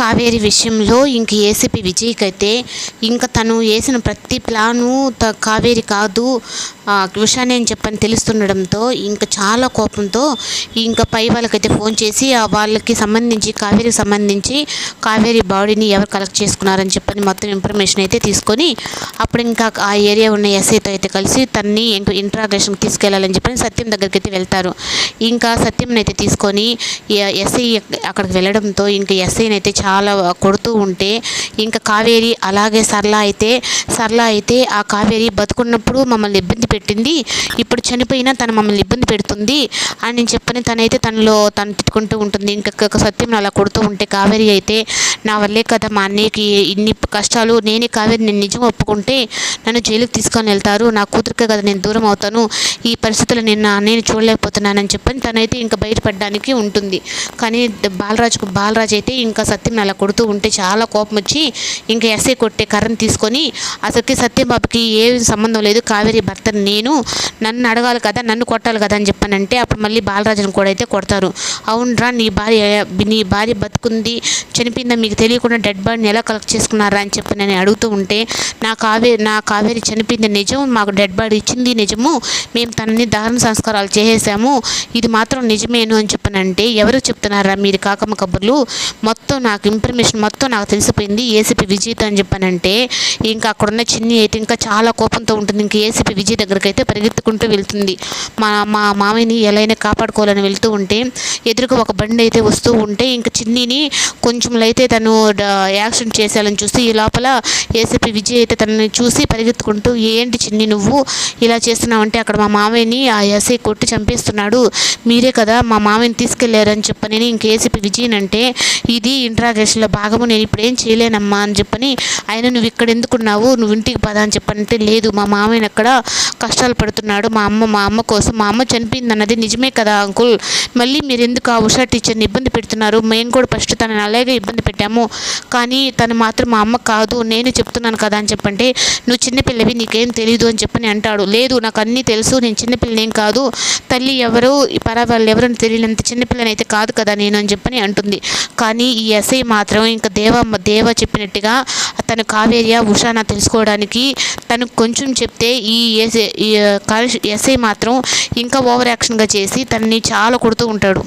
కావేరి విషయంలో ఇంక ఏసీపీ విజయ్కి అయితే ఇంకా తను వేసిన ప్రతి ప్లాను త కావేరి కాదు. విషయాన్ని అని చెప్పని తెలుస్తుండడంతో ఇంకా చాలా కోపంతో ఇంకా పై వాళ్ళకైతే ఫోన్ చేసి ఆ వాళ్ళకి సంబంధించి కావేరికి సంబంధించి కావేరి బాడీని ఎవరు కలెక్ట్ చేసుకున్నారని చెప్పని మొత్తం ఇన్ఫర్మేషన్ అయితే తీసుకొని అప్పుడు ఇంకా ఆ ఏరియా ఉన్న ఎస్ఐతో అయితే కలిసి తన్ని ఇంట్రాగేషన్కి తీసుకెళ్ళాలని చెప్పని సత్యం దగ్గరికి అయితే వెళ్తారు. ఇంకా సత్యంని అయితే తీసుకొని ఎస్ఐ అక్కడికి వెళ్ళడంతో ఇంకా ఎస్ఐని అయితే చాలా కొడుతూ ఉంటే ఇంకా కావేరి అలాగే సరళ అయితే సరళ అయితే ఆ కావేరి బతుకున్నప్పుడు మమ్మల్ని ఇబ్బంది పెట్టింది. ఇప్పుడు చనిపోయినా తను మమ్మల్ని ఇబ్బంది పెడుతుంది అని నేను చెప్పని తనైతే తనలో తను తిట్టుకుంటూ ఉంటుంది. ఇంకా సత్యం అలా కొడుతూ ఉంటే కావేరి అయితే నా వల్లే కదా మా అన్నయ్యకి ఇన్ని కష్టాలు నేనే కావేరి నేను నిజం ఒప్పుకుంటే నన్ను జైలుకి తీసుకొని వెళ్తారు. నా కూతురికే కదా నేను దూరం అవుతాను. ఈ పరిస్థితులు నేను నా అన్నయ్యని చూడలేకపోతున్నానని చెప్పని తనైతే ఇంకా బయటపడడానికి ఉంటుంది. కానీ బాలరాజుకు బాలరాజు అయితే ఇంకా సత్యం అలా కొడుతూ ఉంటే చాలా కోపం వచ్చి ఇంకా ఎస్ఐ కొట్టే కర్రను తీసుకొని అసలుకి సత్యం బాబుకి ఏ సంబంధం లేదు. కావేరి భర్త నేను నన్ను అడగాలి కదా నన్ను కొట్టాలి కదా అని చెప్పానంటే అప్పుడు మళ్ళీ బాలరాజును కూడా అయితే కొడతారు. అవునరా నీ భార్య నీ భార్య బతుకుంది చనిపోయిందా మీకు మీకు తెలియకుండా డెడ్ బాడీని ఎలా కలెక్ట్ చేసుకున్నారా అని చెప్పి నేను అడుగుతూ ఉంటే నా కావేరి నా కావేరి చనిపోయింది నిజం మాకు డెడ్ బాడీ ఇచ్చింది నిజము మేము తనని దహన సంస్కారాలు చేసేసాము ఇది మాత్రం నిజమేను అని చెప్పనంటే ఎవరు చెప్తున్నారా మీరు కాకమ్మ కబుర్లు? మొత్తం నాకు ఇన్ఫర్మేషన్ మొత్తం నాకు తెలిసిపోయింది ఏసీపీ విజయ్ అని చెప్పనంటే ఇంకా అక్కడున్న చిన్ని అయితే ఇంకా చాలా కోపంతో ఉంటుంది ఇంకా ఏసీపీ విజయ్ దగ్గరికి అయితే పరిగెత్తుకుంటూ వెళ్తుంది. మా మా మామయ్యని ఎలా కాపాడుకోవాలని వెళ్తూ ఉంటే ఎదురుగా ఒక బండి అయితే వస్తూ ఉంటే ఇంకా చిన్నిని కొంచెం అయితే తన డ- యాక్సిడెంట్ చేసేయాలని చూసి ఈ లోపల ఏసీపీ విజయ్ అయితే తనని చూసి పరిగెత్తుకుంటూ ఏంటి చిన్ని నువ్వు ఇలా చేస్తున్నావంటే అక్కడ మా మామయ్యని ఆ ఎస్ఐ కొట్టి చంపేస్తున్నాడు. మీరే కదా మా మామయ్యని తీసుకెళ్ళారని చెప్పని ఇంక ఏసీపీ విజయన్ అంటే ఇది ఇంట్రాగేషన్లో భాగము నేను ఇప్పుడు ఏం చేయలేనమ్మా అని చెప్పని ఆయన నువ్వు ఇక్కడ ఎందుకున్నావు? నువ్వు ఇంటికి పద అని చెప్పంటే లేదు మా మామయ్యని అక్కడ కష్టాలు పడుతున్నాడు. మా అమ్మ మా అమ్మ కోసం మా అమ్మ చనిపోయింది అన్నది నిజమే కదా అంకుల్. మళ్ళీ మీరు ఎందుకు ఆ ఉషా టీచర్ని ఇబ్బంది పెడుతున్నారు? మేము కూడా ఫస్ట్ తనని అలాగే ఇబ్బంది పెట్టాము. కానీ తను మాత్రం మా అమ్మ కాదు నేను చెప్తున్నాను కదా అని చెప్పంటే నువ్వు చిన్నపిల్లవి నీకేం తెలియదు అని చెప్పని అంటాడు. లేదు నాకు అన్నీ తెలుసు నేను చిన్నపిల్లనేం కాదు. తల్లి ఎవరు ఈ పరావాళ్ళు ఎవరు తెలియనంత చిన్నపిల్లని కాదు కదా నేను అని చెప్పని అంటుంది. కానీ ఈ ఎస్ఐ మాత్రం ఇంకా దేవ దేవ చెప్పినట్టుగా తను కావేరియా ఉషాన తెలుసుకోవడానికి తను కొంచెం చెప్తే ఈ ఎస్ఐ ఎస్ఐ మాత్రం ఇంకా ఓవర్ యాక్షన్గా చేసి తనని చాలా కొడుతూ ఉంటాడు.